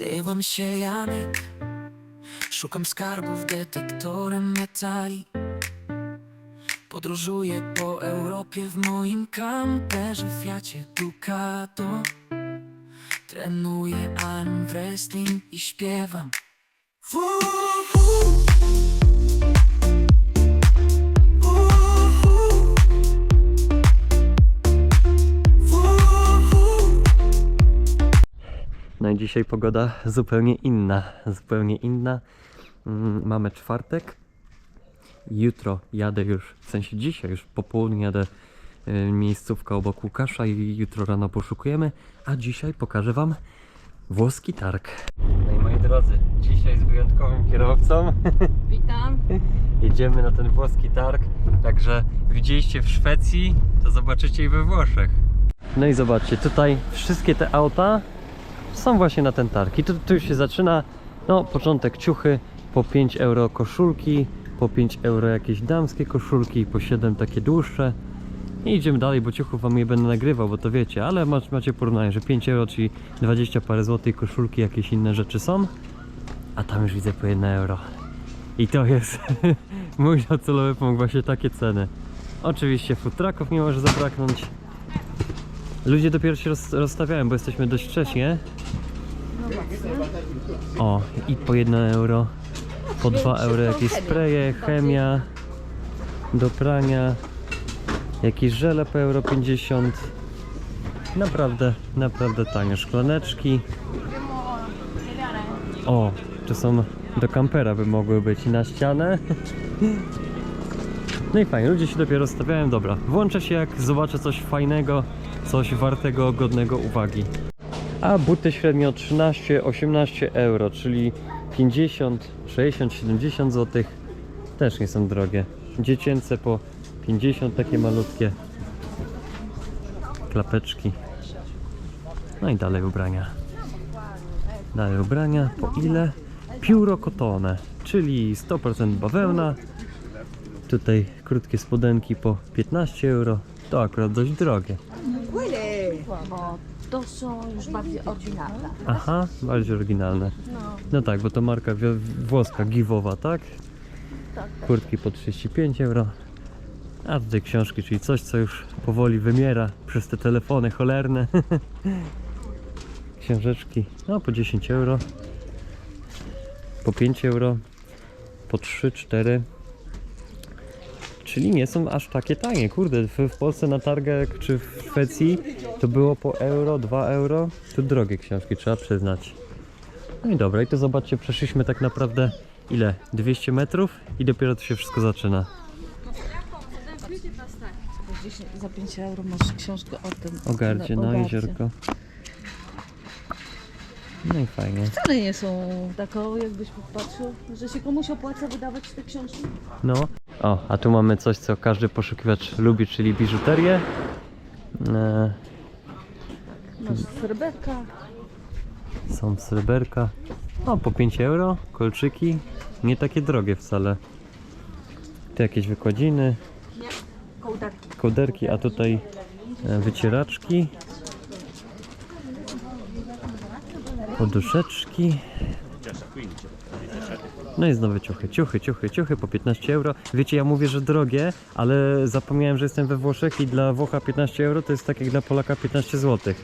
Nazywam się Janek. Szukam skarbów detektorem metali. Podróżuję po Europie w moim kamperze Fiacie Ducato. Trenuję arm wrestling i śpiewam. Wu-hu. No i dzisiaj pogoda zupełnie inna, zupełnie inna. Mm, Mamy czwartek. Jutro jadę już, w sensie dzisiaj już po południu jadę y, miejscówka obok Łukasza i jutro rano poszukujemy, a dzisiaj pokażę Wam włoski targ. No i moi drodzy, dzisiaj z wyjątkowym kierowcą Witam. jedziemy na ten włoski targ, także widzieliście w Szwecji, to zobaczycie i we Włoszech. No i zobaczcie, tutaj wszystkie te auta są właśnie na ten targ. I tu, tu już się zaczyna, no początek ciuchy, po 5 euro koszulki, po 5 euro jakieś damskie koszulki, po 7 takie dłuższe. I idziemy dalej, bo ciuchów wam nie będę nagrywał, bo to wiecie, ale macie, porównanie, że 5 euro, czyli 20 parę złotych koszulki, jakieś inne rzeczy są. A tam już widzę po 1 euro. I to jest mój docelowy punkt, właśnie takie ceny. Oczywiście food trucków nie może zabraknąć. Ludzie dopiero się roz, rozstawiają, bo jesteśmy dość wcześnie. O, i po 1 euro, po 2 euro jakieś spreje, chemia do prania, jakieś żele po euro 50. Naprawdę, naprawdę tanie. Szklaneczki. O, to są do kampera by mogły być na ścianę. No i fajnie, ludzie się dopiero stawiają. Dobra, włączę się jak zobaczę coś fajnego, coś wartego, godnego uwagi. A buty średnio 13-18 euro, czyli 50, 60, 70 zł. Też nie są drogie. Dziecięce po 50, takie malutkie. Klapeczki. No i dalej ubrania. Dalej ubrania. Po ile? Pióro kotone, czyli 100% bawełna. Tutaj krótkie spodenki po 15 euro. To akurat dość drogie. Bo to są już bardziej oryginalne. Aha, bardziej oryginalne. No tak, bo to marka wio- włoska, giwowa, tak? Kurtki po 35 euro. A tutaj książki, czyli coś, co już powoli wymiera przez te telefony cholerne. Książeczki, no po 10 euro. Po 5 euro. Po 3, 4. Czyli nie są aż takie tanie. Kurde, w, w Polsce na targach czy w Szwecji to było po euro, 2 euro. Tu drogie książki, trzeba przyznać. No i dobra, i to zobaczcie, przeszliśmy tak naprawdę ile? 200 metrów i dopiero to się wszystko zaczyna. Za 10 Za 5 euro masz książkę o tym. O gardzie, o no gardzie. jeziorko. No i fajnie. Wcale nie są taką, jakbyś popatrzył, że się komuś opłaca wydawać te książki. No. O, a tu mamy coś, co każdy poszukiwacz lubi, czyli biżuterię. E, Masz sreberka. są sreberka. O, po 5 euro. Kolczyki. Nie takie drogie wcale. Tu jakieś wykładziny. Kołdarki. kołderki, a tutaj e, wycieraczki, poduszeczki. No i znowu ciuchy, ciuchy, ciuchy, ciuchy po 15 euro. Wiecie, ja mówię, że drogie, ale zapomniałem, że jestem we Włoszech i dla Włocha 15 euro to jest tak jak dla Polaka 15 zł.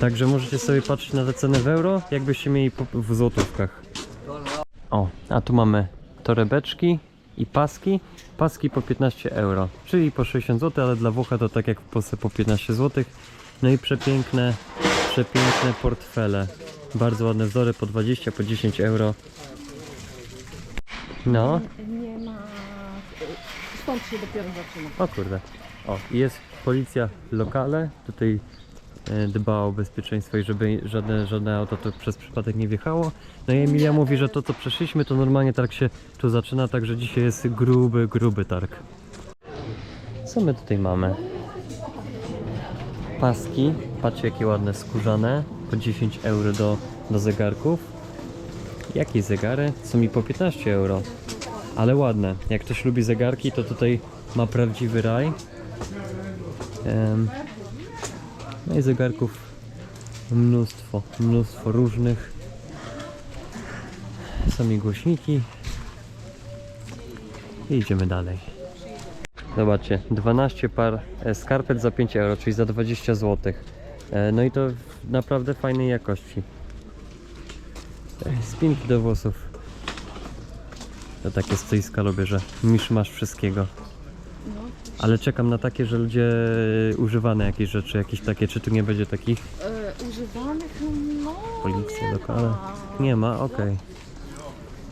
Także możecie sobie patrzeć na te ceny w euro, jakbyście mieli w złotówkach. O, a tu mamy torebeczki i paski. Paski po 15 euro, czyli po 60 zł, ale dla Włocha to tak jak w Polsce po 15 zł. No i przepiękne, przepiękne portfele. Bardzo ładne wzory po 20, po 10 euro. No, Nie ma... Stąd się dopiero zaczyna. o kurde. O, i jest policja lokale. Tutaj e, dba o bezpieczeństwo i żeby żadne, żadne auto to przez przypadek nie wjechało. No i Emilia mówi, że to co przeszliśmy to normalnie targ się tu zaczyna, także dzisiaj jest gruby, gruby targ. Co my tutaj mamy? Paski, patrzcie jakie ładne skórzane, po 10 euro do, do zegarków. Jakie zegary? Są mi po 15 euro, ale ładne. Jak ktoś lubi zegarki, to tutaj ma prawdziwy raj. No i zegarków mnóstwo, mnóstwo różnych. Są mi głośniki. I idziemy dalej. Zobaczcie, 12 par e, skarpet za 5 euro, czyli za 20 zł. No i to w naprawdę fajnej jakości. E, Spinki do włosów. To takie stoiska lubię, że misz masz wszystkiego. Ale czekam na takie, że ludzie e, używane jakieś rzeczy, jakieś takie, czy tu nie będzie takich? E, używanych, no Policja nie lokalna. ma. Nie ma, okej.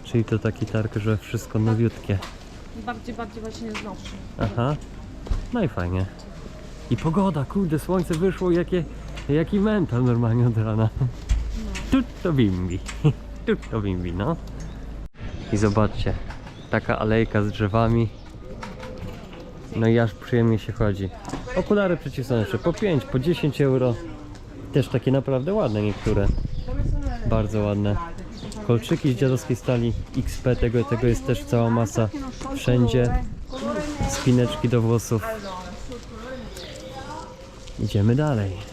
Czyli to taki targ, że wszystko nowiutkie. Bardziej, bardziej właśnie znowu. Aha. No i fajnie. I pogoda, kurde, słońce wyszło, jakie, jaki mental normalnie od rana. Tutto bimbi. Tutto bimbi, no. I zobaczcie, taka alejka z drzewami. No i aż przyjemnie się chodzi. Okulary przeciwsłoneczne po 5, po 10 euro. Też takie naprawdę ładne niektóre. Bardzo ładne. Kolczyki z dziadowskiej stali XP, tego, tego jest też cała masa wszędzie. Spineczki do włosów. Idziemy dalej.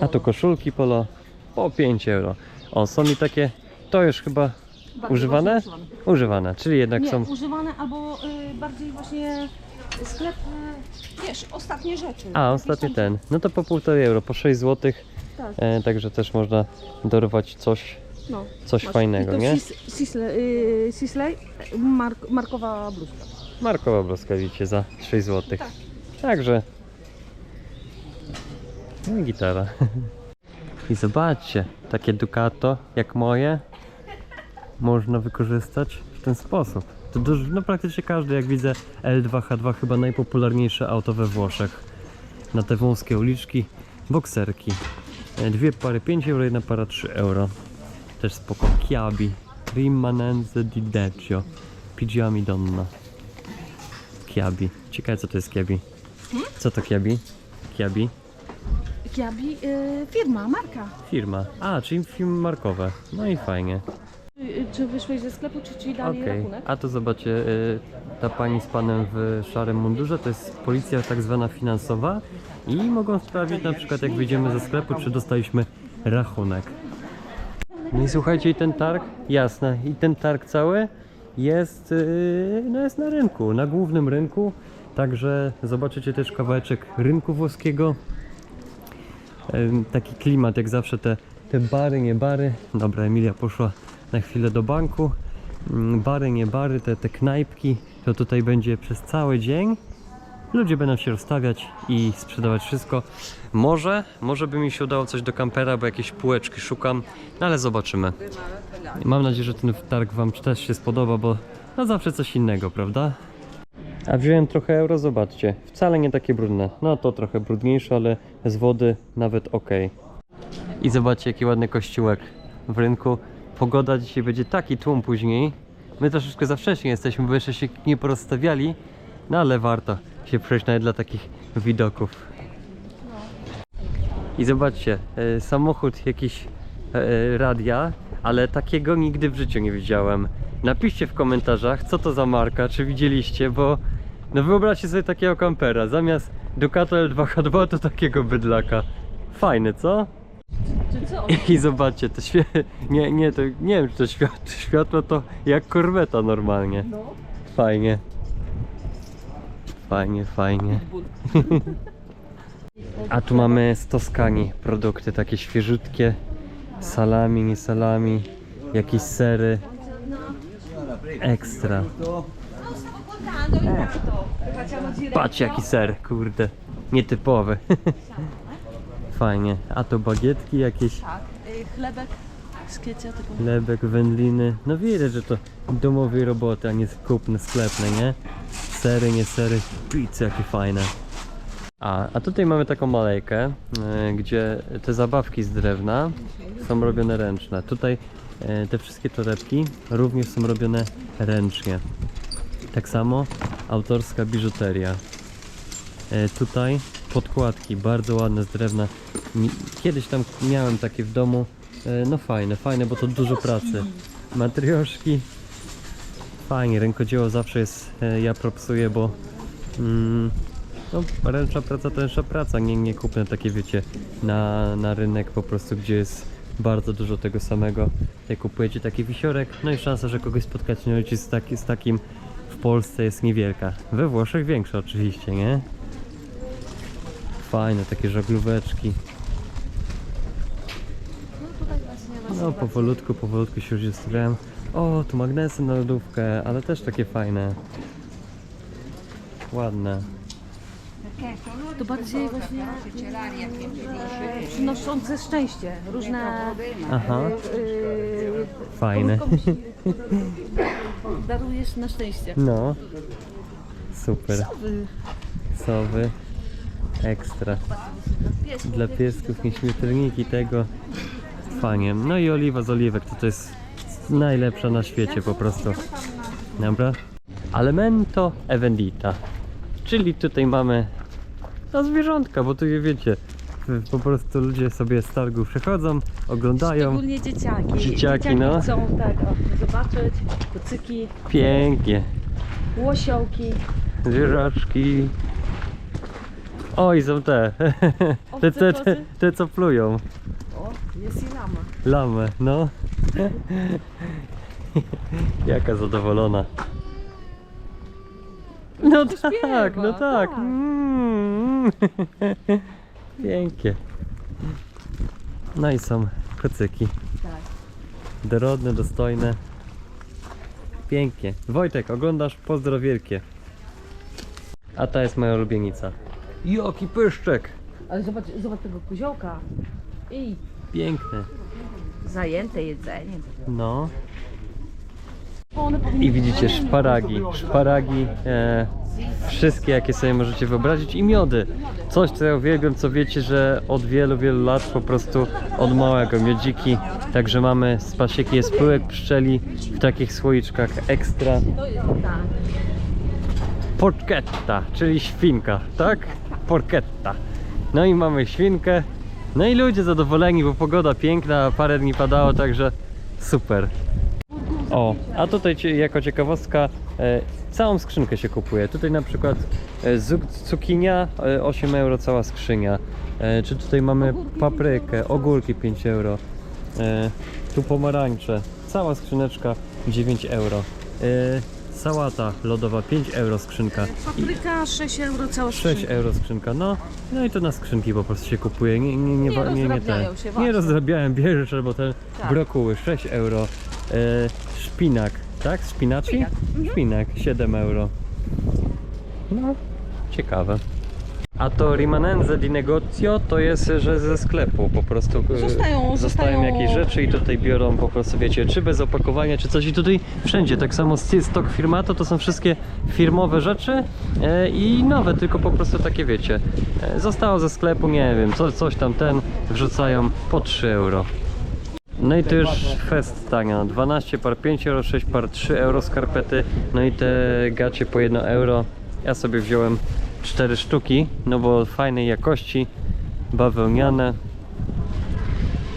A tu koszulki polo po 5 euro. O, są mi takie, to już chyba używane? właśnie używane. Używane, czyli jednak Nie, są używane albo y, bardziej właśnie sklep, y, wiesz, ostatnie rzeczy. A, Jakieś ostatni tam- ten. No to po 1,5 euro, po 6 zł. Tak. E, także też można dorwać coś, No. coś Masz. fajnego, to nie? Sis- Sisley, y, Sisley mark, markowa bluzka. Markowa bluzka widzicie za 6 zł. Tak. Także. Gitara. I zobaczcie, takie Ducato jak moje można wykorzystać w ten sposób. To dużo, no praktycznie każdy, jak widzę L2H2 chyba najpopularniejsze auto we Włoszech. Na te wąskie uliczki, bokserki. Dwie pary 5 euro, jedna para 3 euro. Też spoko. Chiabi. Rimanenze di Decio. Pigiami Donna. Kiabi. Ciekawe co to jest Kiabi. Co to Kiabi? Kiabi? Kiabi, y, firma, marka. Firma. A, czyli firmy markowe. No i fajnie. Y, y, czy wyszłeś ze sklepu, czy ci dali Okej. rachunek? A to zobaczcie, y, ta pani z panem w szarym mundurze to jest policja tak zwana finansowa i mogą sprawdzić na przykład jak wyjdziemy ze sklepu, czy dostaliśmy rachunek. No i słuchajcie, i ten targ, jasne, i ten targ cały jest, no jest na rynku, na głównym rynku. Także zobaczycie też kawałeczek rynku włoskiego. Taki klimat, jak zawsze te, te bary, nie bary. Dobra, Emilia poszła na chwilę do banku. Ym, Bary, nie bary, te, te knajpki, to tutaj będzie przez cały dzień. Ludzie będą się rozstawiać i sprzedawać wszystko. Może, może by mi się udało coś do kampera, bo jakieś półeczki szukam, no ale zobaczymy. Mam nadzieję, że ten targ Wam też się spodoba, bo no zawsze coś innego, prawda? A wziąłem trochę euro, zobaczcie. Wcale nie takie brudne. No to trochę brudniejsze, ale z wody nawet ok. I zobaczcie, jaki ładny kościółek w rynku. Pogoda dzisiaj będzie taki tłum później. My troszeczkę za wcześnie jesteśmy, bo jeszcze się nie porozstawiali. No ale warto się przejść nawet dla takich widoków. I zobaczcie, e, samochód jakiś e, radia, ale takiego nigdy w życiu nie widziałem. Napiszcie w komentarzach, co to za marka, czy widzieliście, bo no wyobraźcie sobie takiego kampera. Zamiast Ducato L2H2 to takiego bydlaka. Fajny, co? Czy co? I zobaczcie, to świe... Nie, nie, to nie wiem, czy to światło, światło to jak korweta normalnie. No. Fajnie. Fajnie, fajnie. A tu mamy z Toskanii produkty takie świeżutkie. Salami, nie salami, jakieś sery. Ekstra. Patrz jaki ser, kurde. Nietypowy. Fajnie. A to bagietki jakieś, Tak. Y, chlebek z kiecia chlebek, wędliny. No widać, że to domowej roboty, a nie kupne, sklepne, nie? Sery, nie sery, pizzy jakie fajne. A, a tutaj mamy taką malejkę, e, gdzie te zabawki z drewna są robione ręczne. Tutaj e, te wszystkie torebki również są robione ręcznie. Tak samo autorska biżuteria. E, tutaj podkładki bardzo ładne z drewna. Mi- Kiedyś tam miałem takie w domu. E, no fajne, fajne, bo to dużo pracy. Matrioszki. Fajnie, rękodzieło zawsze jest, e, ja propsuję, bo mm, no, ręczna praca to ręczna praca, nie, nie kupne takie wiecie na, na rynek po prostu, gdzie jest Bardzo dużo tego samego. Jak kupujecie taki wisiorek, no i szansa, że kogoś spotkacie z, taki, z takim Polsce jest niewielka. We Włoszech większa oczywiście, nie? Fajne takie żaglóweczki. No No powolutku, powolutku się już ustawiałem. O, tu magnesy na lodówkę, ale też takie fajne. Ładne. To bardziej właśnie e, przynoszące szczęście. Różne Aha, yy, fajne. darujesz na szczęście. No. Super. Sowy. Ekstra. Dla piesków nieśmiertelniki tego. Fajnie. No i oliwa z oliwek, to, to jest najlepsza na świecie po prostu. Dobra. Alimento e vendita. Czyli tutaj mamy no zwierzątka, bo tu wiecie, po prostu ludzie sobie z targu przychodzą, oglądają. Szczególnie dzieciaki. Dzieciaki, no. chcą zobaczyć. Kucyki, Pięknie. łosiołki. Zwierzaczki. Oj, są te. Te, te, te, te co plują. O, jest i lama. Lamę, no. Jaka zadowolona. No tak, śpiewa, no tak. tak. Mm. Pięknie. No i są kocyki. Tak. Dorodne, dostojne. Pięknie. Wojtek, oglądasz? Pozdro wielkie. A ta jest moja ulubienica. Joki pyszczek. Ale zobacz, zobacz tego koziołka. I Piękne. zajęte jedzeniem. No. I widzicie szparagi, szparagi, e, wszystkie jakie sobie możecie wyobrazić i miody. Coś co ja uwielbiam, co wiecie, że od wielu, wielu lat po prostu od małego miodziki. Także mamy z pasieki jest pyłek pszczeli w takich słoiczkach ekstra. Porchetta, czyli świnka, tak? Porchetta. No i mamy świnkę. No i ludzie zadowoleni, bo pogoda piękna, parę dni padało, także super. O, a tutaj jako ciekawostka e, całą skrzynkę się kupuje. Tutaj na przykład e, cukinia e, 8 euro cała skrzynia. E, czy tutaj mamy paprykę, ogórki 5 euro. E, tu pomarańcze, cała skrzyneczka 9 euro. E, sałata lodowa 5 euro skrzynka. Papryka 6 euro cała 6 skrzynka. euro skrzynka, no. No i to na skrzynki po prostu się kupuje. Nie, nie, nie, Nie nie, nie, te. się, nie rozdrabiałem, bierzesz albo te Tak. brokuły 6 euro. Szpinak, tak? Szpinaci? Szpinak, Szpinak 7 euro. No, ciekawe. A to rimanenze di negozio to jest, że ze sklepu po prostu e, Zostają- zostają jakieś rzeczy i tutaj biorą po prostu, wiecie, czy bez opakowania, czy coś i tutaj wszędzie, tak samo z stok firmato to są wszystkie firmowe rzeczy e, i nowe, tylko po prostu takie, wiecie, e, zostało ze sklepu, nie wiem, co, coś tam ten wrzucają po 3 euro. No i to już fest tanio, 12 par 5 euro, 6 par 3 euro skarpety, no i te gacie po 1 euro. Ja sobie wziąłem 4 sztuki, no bo fajnej jakości, bawełniane.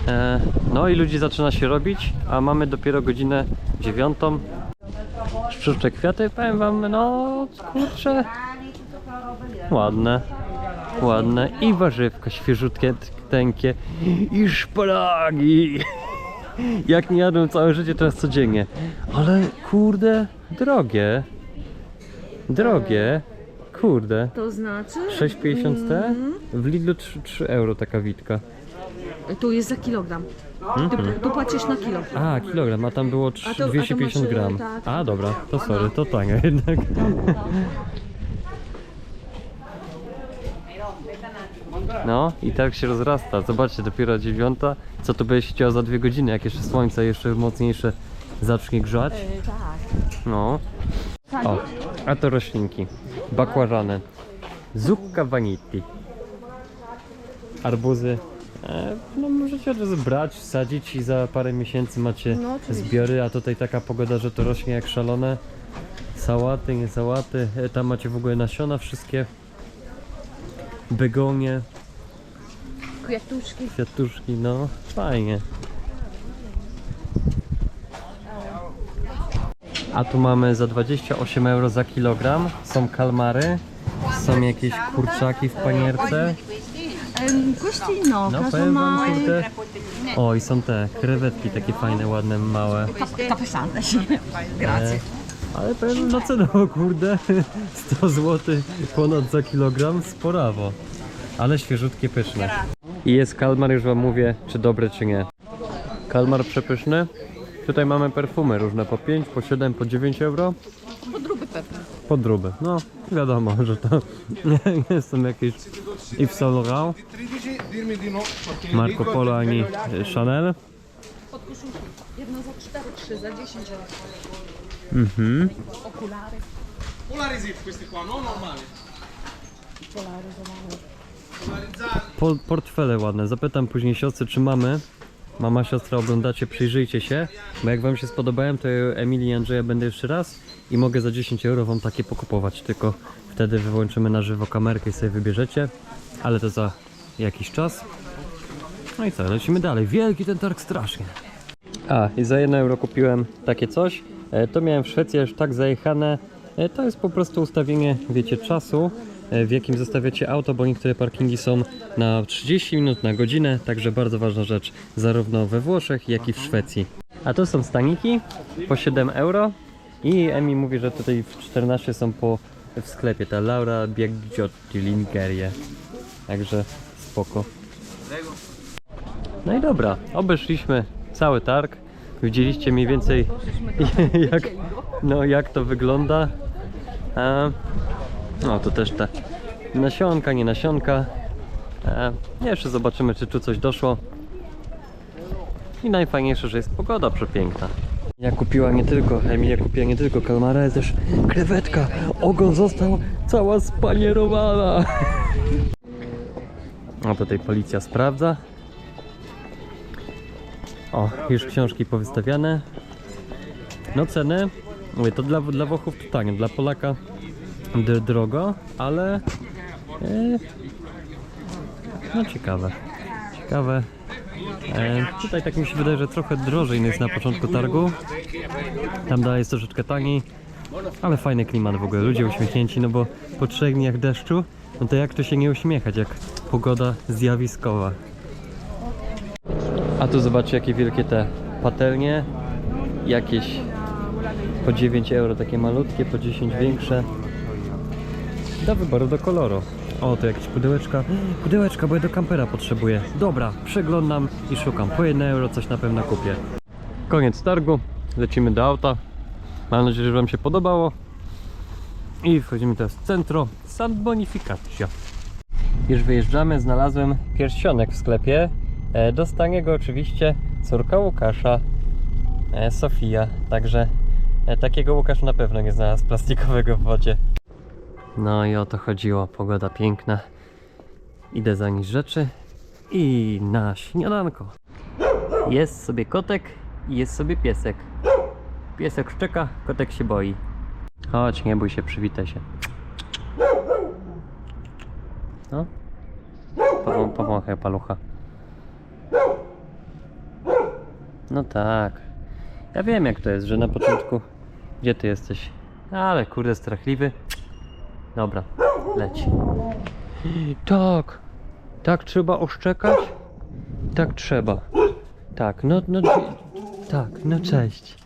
E, no i ludzi zaczyna się robić, a mamy dopiero godzinę 9. Sztuczne kwiaty, powiem wam, no kurczę, ładne, ładne i warzywka świeżutkie, tękie i szparagi. Jak nie jadłem całe życie, teraz codziennie. Ale kurde, drogie. Drogie. Kurde. To znaczy? 6,50 te? W Lidlu 3, 3 euro taka witka. Tu jest za kilogram. Tu, tu płacisz na kilo. A, kilogram, a tam było trz- A to- a to 250 masz, gram. tak. A, dobra, to sorry, to tanie jednak. No i tak się rozrasta. Zobaczcie, dopiero dziewiąta. Co to będzie się działo za dwie godziny, jak jeszcze słońce jeszcze mocniejsze zacznie grzać. tak. No. O, a to roślinki. Bakłażany. Zucca vaniti. Arbuzy. E, no możecie od razu brać, sadzić i za parę miesięcy macie No, oczywiście. zbiory, a tutaj taka pogoda, że to rośnie jak szalone. Sałaty, nie sałaty. E, tam macie w ogóle nasiona wszystkie. Begonie, Kwiatuszki. kwiatuszki, no fajnie. A tu mamy za 28 euro za kilogram. Są kalmary, są jakieś kurczaki w panierce. Ehm, questi no, No powiem wam, casomai. kurde, O, i są te krewetki takie fajne, ładne, małe. Capesante, sì. Grazie. Ale powiem na cenę, o kurde, 100 zł ponad za kilogram, sporawo. Ale świeżutkie, pyszne. I jest kalmar, już wam mówię, czy dobry, czy nie. Kalmar przepyszny. Tutaj mamy perfumy różne po 5, po 7, po 9 euro. Podróby pewne. Podróby. No, wiadomo, że to nie są jakieś Yves Saint Laurent, Marco Polo ani Chanel. Pod koszulką. Jedno za 4, 3 za 10 euro. Mhm. Okulary. Polarizzati questi qua, non normali. Polaryzowane. Polarizzati. Po, portfele ładne. Zapytam później siostry, czy mamy. Mama, siostra, oglądacie, przyjrzyjcie się. Bo jak wam się spodobają, to Emilii i Andrzeja będę jeszcze raz i mogę za 10 euro wam takie pokupować. Tylko wtedy wyłączymy na żywo kamerkę i sobie wybierzecie. Ale to za jakiś czas. No i co, lecimy dalej. Wielki ten targ strasznie. A, i za 1 euro kupiłem takie coś. E, To miałem w Szwecji aż tak zajechane. E, To jest po prostu ustawienie, wiecie, czasu, e, w jakim zostawiacie auto, bo niektóre parkingi są na 30 minut, na godzinę, także bardzo ważna rzecz, zarówno we Włoszech, jak i w Szwecji. A to są staniki po 7 euro i Emi mówi, że tutaj w 14 są po w sklepie, ta Laura Biaggiotti Lingerie. Także spoko. No i dobra, obeszliśmy cały targ. Widzieliście mniej więcej jak, no, jak to wygląda. A, no to też te nasionka, nie nasionka. A, jeszcze zobaczymy czy tu coś doszło. I najfajniejsze, że jest pogoda przepiękna. Ja kupiła nie tylko, Emilia kupiła nie tylko kalmara, ale też krewetka. Ogon został cała spanierowana. O, tutaj policja sprawdza. O, już książki powystawiane. No ceny, mówię, to dla, dla Włochów to tanie, dla Polaka drogo, ale e, no ciekawe. Ciekawe. E, tutaj tak mi się wydaje, że trochę drożej jest na początku targu. Tam dalej jest troszeczkę taniej, ale fajny klimat w ogóle, ludzie uśmiechnięci, no bo po trzech dniach deszczu, no to jak to się nie uśmiechać, jak pogoda zjawiskowa. A tu zobaczcie jakie wielkie te patelnie. Jakieś po 9 euro takie malutkie, po 10 większe. Do wyboru, do koloru. O, tu jakieś pudełeczka. Pudełeczka, bo ja do kampera potrzebuję. Dobra, przeglądam i szukam. Po 1 euro coś na pewno kupię. Koniec targu. Lecimy do auta. Mam nadzieję, że Wam się podobało. I wchodzimy teraz w centro San Bonificacio. Już wyjeżdżamy, znalazłem pierścionek w sklepie. E, dostanie go oczywiście córka Łukasza, e, Sofia. Także e, takiego Łukasz na pewno nie znalazł plastikowego w wodzie. No i o to chodziło. Pogoda piękna. Idę zanieść rzeczy i na śniadanko. Jest sobie kotek i jest sobie piesek. Piesek szczeka, kotek się boi. Chodź, nie bój się, przywitaj się. No. Pową, powąchaj palucha. No tak. Ja wiem jak to jest, że na początku... Gdzie ty jesteś? Ale kurde, strachliwy. Dobra, leć. Tak. Tak trzeba oszczekać? Tak trzeba. Tak, no, no, tak, no cześć.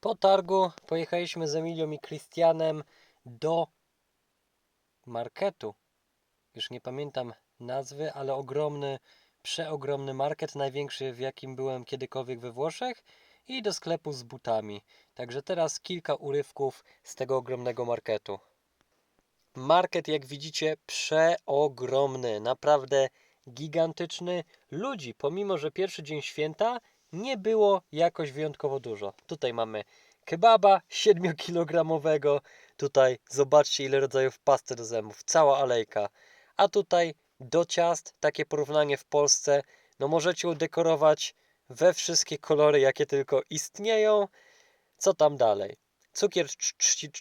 Po targu pojechaliśmy z Emilią i Christianem do marketu. Już nie pamiętam nazwy, ale ogromny, przeogromny market, największy w jakim byłem kiedykolwiek we Włoszech i do sklepu z butami. Także teraz kilka urywków z tego ogromnego marketu. Market, jak widzicie, przeogromny, naprawdę gigantyczny. Ludzi, pomimo że pierwszy dzień święta, nie było jakoś wyjątkowo dużo. Tutaj mamy kebaba 7-kilogramowego. Tutaj zobaczcie, ile rodzajów pasty do zębów. Cała alejka. A tutaj do ciast, takie porównanie w Polsce, no możecie udekorować we wszystkie kolory, jakie tylko istnieją. Co tam dalej? Cukier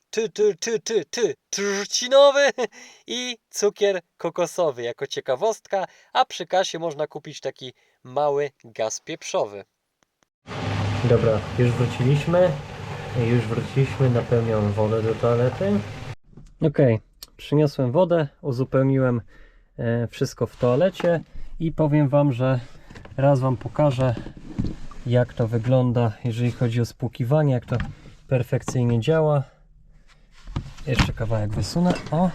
ty, ty, ty, ty, ty, trzcinowy i cukier kokosowy jako ciekawostka, a przy kasie można kupić taki mały gaz pieprzowy. Dobra, już wróciliśmy. Już wróciliśmy, napełniam wodę do toalety. Okej, przyniosłem wodę, uzupełniłem wszystko w toalecie i powiem Wam, że raz Wam pokażę jak to wygląda, jeżeli chodzi o spłukiwanie, jak to perfekcyjnie działa. Jeszcze kawałek wysunę. O!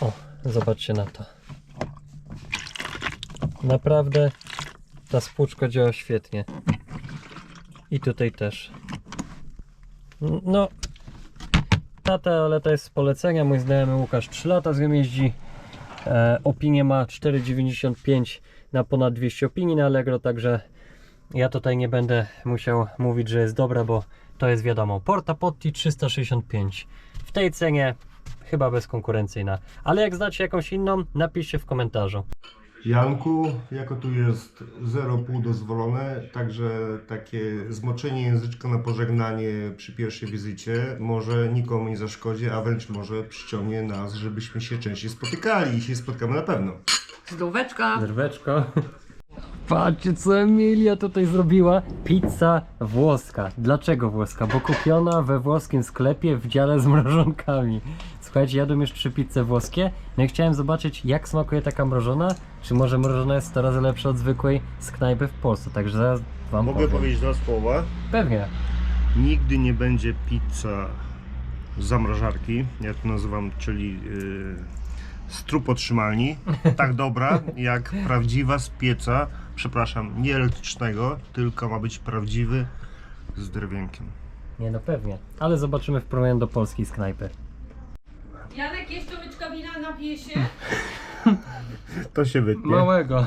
O, zobaczcie na to. Naprawdę ta spłuczka działa świetnie. I tutaj też. No, ta toaleta jest z polecenia. Mój znajomy Łukasz 3 lata z jeździ. E, opinię ma 4,95 na ponad 200 opinii na Allegro, także ja tutaj nie będę musiał mówić, że jest dobra, bo to jest wiadomo. Porta Potti 365. W tej cenie chyba bezkonkurencyjna. Ale jak znacie jakąś inną, napiszcie w komentarzu. Janku, jako tu jest 0,5 dozwolone, także takie zmoczenie języczka na pożegnanie przy pierwszej wizycie może nikomu nie zaszkodzi, a wręcz może przyciągnie nas, żebyśmy się częściej spotykali i się spotkamy na pewno. Zdóweczka. Zerweczko. Patrzcie co Emilia tutaj zrobiła. Pizza włoska. Dlaczego włoska? Bo kupiona we włoskim sklepie w dziale z mrożonkami. Słuchajcie, jadłem już trzy pizze włoskie. No i chciałem zobaczyć jak smakuje taka mrożona. Czy może mrożona jest 100 razy lepsza od zwykłej z knajpy w Polsce. Także zaraz wam Mogę powiem. powiedzieć dwa słowa. Pewnie. Nigdy nie będzie pizza z zamrażarki, ja to nazywam, czyli yy, z trup otrzymalni, tak dobra jak prawdziwa z pieca, przepraszam, nie elektrycznego, tylko ma być prawdziwy z drewienkiem. Nie no pewnie. Ale zobaczymy w porównaniu do polskiej knajpy. Janek, jeszcze łyczka wina napije się? To się wytnie. Małego.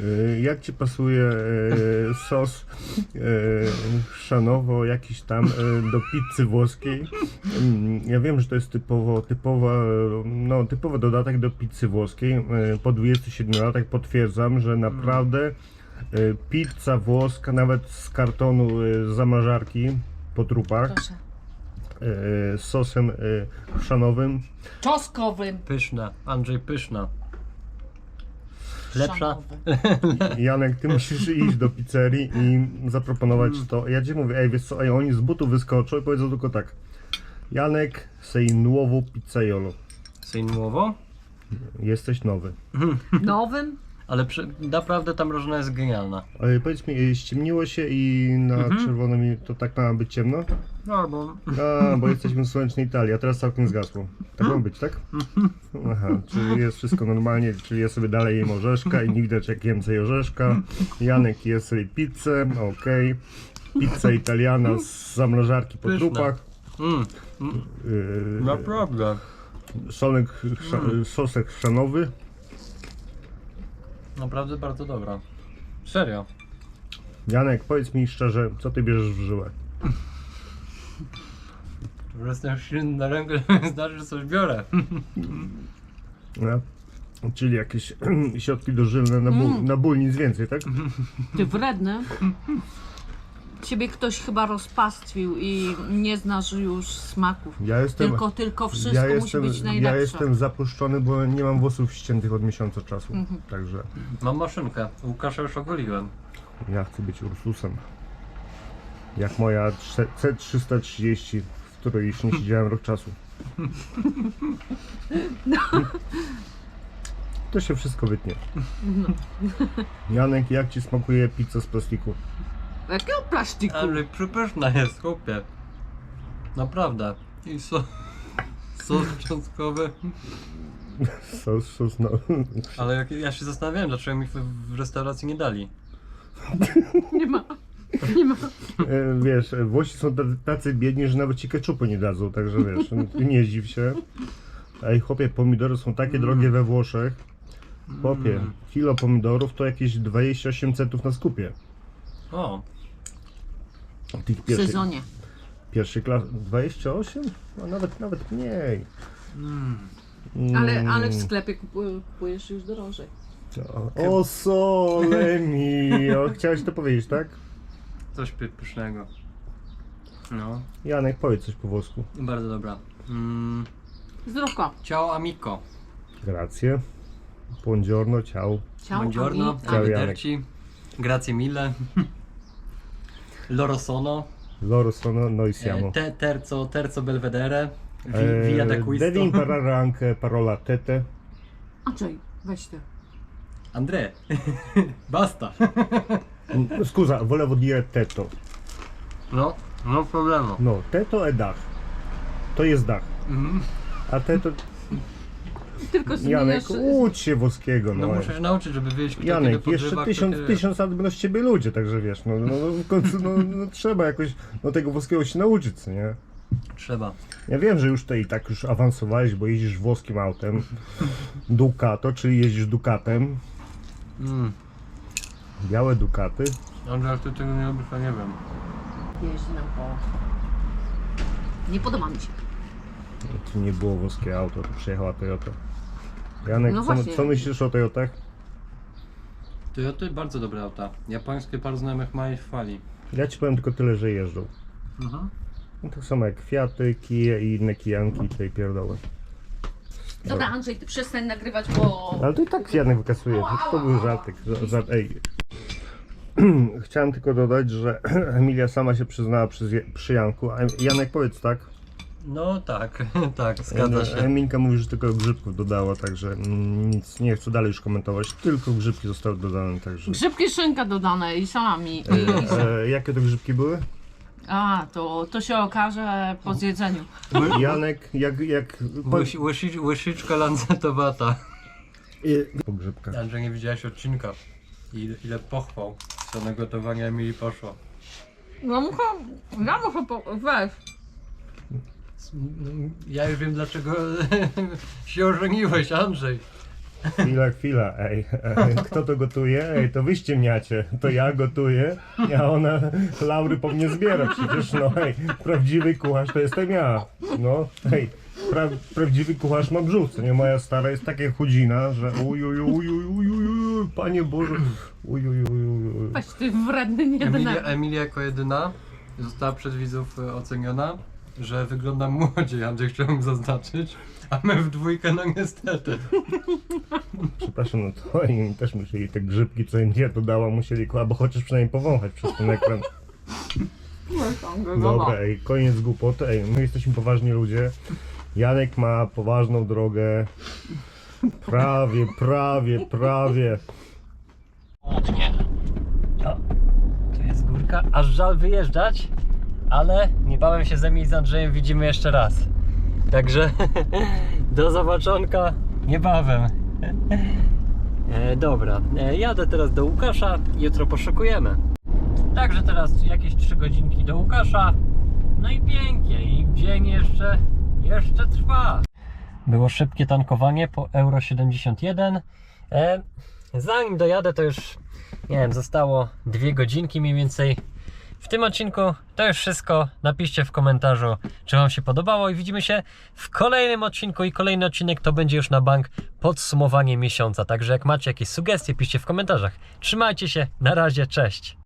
Y, Jak Ci pasuje y, sos y, szanowo jakiś tam y, do pizzy włoskiej? Mm, Ja wiem, że to jest typowo, typowa, no, typowy dodatek do pizzy włoskiej. Y, Po 27 latach potwierdzam, że naprawdę y, pizza włoska, nawet z kartonu y, z zamrażarki po trupach, Proszę. Z sosem y, chrzanowym, Czoskowym. Pyszna. Andrzej pyszna. Lepsza? Szanowy. Janek, ty musisz iść do pizzerii i zaproponować to. Ja ci mówię, ej, wiesz co, ej, oni z butu wyskoczą i powiedzą tylko tak. Janek, sei nuovo pizzaiolo. Sejmowo? Jesteś nowy. Nowym? Ale przy, naprawdę ta mrożona jest genialna. E, powiedz mi, e, ściemniło się i na czerwonym to tak ma być ciemno? No bo A, bo jesteśmy w słonecznej Italii, a teraz całkiem zgasło. Tak ma być, tak? Aha, czyli jest wszystko normalnie, czyli ja sobie dalej jem orzeszka i nie widać jak jem tej orzeszka. Janek je sobie pizzę, okej. Pizza italiana z zamrażarki po Pyszna. trupach. mm, Yy, naprawdę. Sonek, chrza, sosek chrzanowy. Naprawdę bardzo dobra. Serio. Janek, powiedz mi szczerze, co ty bierzesz w żyłę? Jestem silny na rękę, znaczy, że coś biorę. No? Czyli jakieś środki dożylne na ból, na ból, nic więcej, tak? Ty wredny. Ciebie ktoś chyba rozpastwił i nie znasz już smaków. Ja jestem, Tylko, tylko wszystko ja musi jestem, być ja najlepsze. jestem zapuszczony, bo nie mam włosów ściętych od miesiąca czasu. Także Mam maszynkę. Łukasza już ogoliłem. ja chcę być Ursusem. Jak moja trze- C330, w której już nie siedziałem rok czasu. To się wszystko wytnie. Janek, jak ci smakuje pizza z plastiku? Jakiego plastiku? Ale przepyszna jest, chłopie. Naprawdę. I so, sos cząstkowy. Sos, sos, no. Ale jak, ja się zastanawiałem, dlaczego mi w, w restauracji nie dali. Nie ma. Nie ma. E, Wiesz, Włosi są tacy- tacy biedni, że nawet ci keczupy nie dadzą, także wiesz, ty nie zdziw się. Ej, chłopie, pomidory są takie drogie we Włoszech. Chłopie, kilo pomidorów to jakieś 28 centów na skupie. O, Tych W sezonie. pierwszej klasy. 28? A nawet, nawet mniej. mm. Ale, ale w sklepie kupu- kupujesz już drożej. O, o sole mio. Chciałeś to powiedzieć, tak? coś py- pysznego. No, Janek, powiedz coś po włosku. bardzo dobra. Mm, Zdrówko. ciao amico. Grazie. Buongiorno, ciao. Ciao, Buongiorno, amico. Ciao, arrivederci. Grazie mille. Loro sono. Loro sono, noi Eh, siamo. Te, terzo, terzo belvedere. Vi, Eh, via d'acquisto. Devi imparare anche parola tete. Andrzej, weź ty. André, basta. Mm, Scusa, volevo dire tetto. No, no problemu. No, tetto è dach. To jest dach. Mhm. A tetto... Tylko Janek, zmieniasz... ucz się włoskiego, No no. muszę się nauczyć, żeby wiedzieć, kto kiedy Janek, podrywa, jeszcze kto tysiąc, kiedy- tysiąc lat będą z ciebie ludzie, także wiesz, no, no w końcu no, no, trzeba jakoś no, tego włoskiego się nauczyć, co nie? Trzeba. Ja wiem, że już tutaj tak już awansowałeś, bo jeździsz włoskim autem. Ducato, czyli jeździsz Ducatem. Mm. Białe Ducaty. Andrzej, jak ty tego nie lubisz, to nie wiem. Jeździ nam po... Nie podoba mi się. To nie było włoskie auto, to przyjechała Toyota. Janek, No co, właśnie. co myślisz o Toyotach? Toyoty bardzo dobre auta. Japońskie paru znajomych ma i chwali. Ja ci powiem tylko tyle, że jeżdżą. Mhm. No, tak samo jak Fiaty, Kije i inne Kijanki tutaj pierdoły. Dobra, Andrzej, ty przestań nagrywać, bo... Ale to i tak Janek wykasuje. To był żartek. ża- Żart, ej. Chciałem tylko dodać, że Emilia sama się przyznała przy, zje- przy Janku. A Janek powiedz tak. No tak, tak, zgadza się. Eminka mówi, że tylko grzybków dodała, także nic nie chcę dalej już komentować. Tylko grzybki zostały dodane, także. Grzybki szynka dodane i salami. I... E, jakie to grzybki były? A, to, to się okaże po zjedzeniu. Janek, jak. jak Łysi, łysi, łysiczka lancetowata. I- po grzybkach. Andrzej, nie widziałeś odcinka. Ile, ile pochwał co na gotowanie Emilii poszło. No muszę... Ja muszę po... Weź. Ja już wiem dlaczego się ożeniłeś, Andrzej. Chwila, chwila, ej, ej, kto to gotuje? Ej, to wy ściemniacie, to ja gotuję, a ona laury po mnie zbiera przecież, no hej, prawdziwy kucharz to jestem ja, no hej, pra, prawdziwy kucharz ma brzuch, co nie, moja stara jest takie chudzina, że uj, uj, uj, uj, uj, uj, uj, panie Boże, uj, uj, uj, uj, uj. Weź ty wredny nie Emilia, jako jedyna została przez widzów e, oceniona, że wygląda młodziej, Andrzej chciałem zaznaczyć, a my w dwójkę, no niestety. Przepraszam, no to oni też musieli te grzybki, co im nie dodała, musieli, albo chociaż przynajmniej powąchać przez ten ekran. Dobra, ej, koniec głupoty, ej, my jesteśmy poważni ludzie. Janek ma poważną drogę. Prawie, prawie, prawie. Tu jest górka, aż żal wyjeżdżać, ale niebawem się ze mnie i z Andrzejem widzimy jeszcze raz. Także do zobaczonka niebawem. E, dobra, e, jadę teraz do Łukasza, jutro poszukujemy. Także teraz jakieś 3 godzinki do Łukasza. No i pięknie, i dzień jeszcze, jeszcze trwa. Było szybkie tankowanie po Euro 71. E, zanim dojadę, to już nie wiem, zostało dwie godzinki mniej więcej. W tym odcinku to już wszystko. Napiszcie w komentarzu, czy Wam się podobało i widzimy się w kolejnym odcinku i kolejny odcinek to będzie już na bank podsumowanie miesiąca. Także jak macie jakieś sugestie, piszcie w komentarzach. Trzymajcie się, na razie, cześć.